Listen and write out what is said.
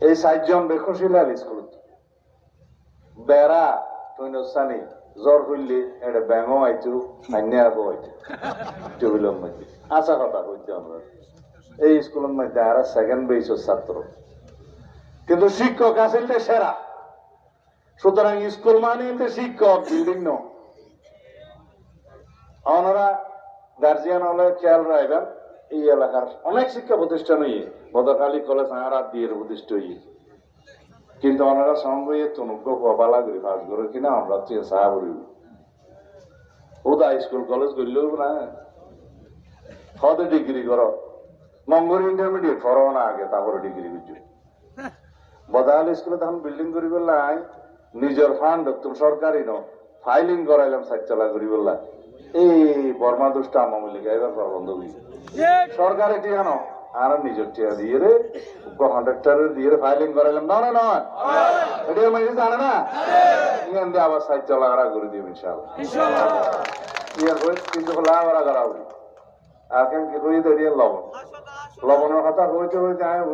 এই সাতজন বেখসিলাল স্কুল। বেড়া জ্বর এটা মধ্যে। আশা কথা হইতে আমরা। এই স্কুলের মধ্যে আর সেকেন্ড বেসের ছাত্র। কিন্তু শিক্ষক আসিল সেরা। সুতরাং স্কুল মানে শিক্ষক বিল্ডিং ন। ওনারা গার্জিয়ান হলে খেয়াল রাখবেন এই এলাকার অনেক শিক্ষা প্রতিষ্ঠান হইয়ে বদরকালী কলেজ আর দিয়ে প্রতিষ্ঠা হইয়ে কিন্তু ওনারা সঙ্গে তনুজ্ঞ কপালা করি পাস করে কিনা আমরা তো সাহা করি ওদা স্কুল কলেজ করলেও না। হতে ডিগ্রি করো। মঙ্গল ইন্টারমিডিয়েট করো না আগে, তারপরে ডিগ্রি করছ বদাল স্কুলে তখন বিল্ডিং করি বললাই নিজের ফান্ড তুমি সরকারি ন। ফাইলিং করাইলাম সাইড চালা করি বললা এই বর্মা দুষ্ট আমলিকা এবার বন্ধ হই সরকারি টিয়া ন আর নিজের টিয়া দিয়ে রে কন্ট্রাক্টরের দিয়ে রে ফাইলিং করাইলাম। না না নয় এটা মাইছে জানে না? ইয়ান দিয়ে আবার সাইড চালা করা দিও ইনশাআল্লাহ। ইয়ার কিন্তু হলা করা উঠি আর কেন কি হই দিয়ে লবণ? লবণের কথা হইতে হইতে আমি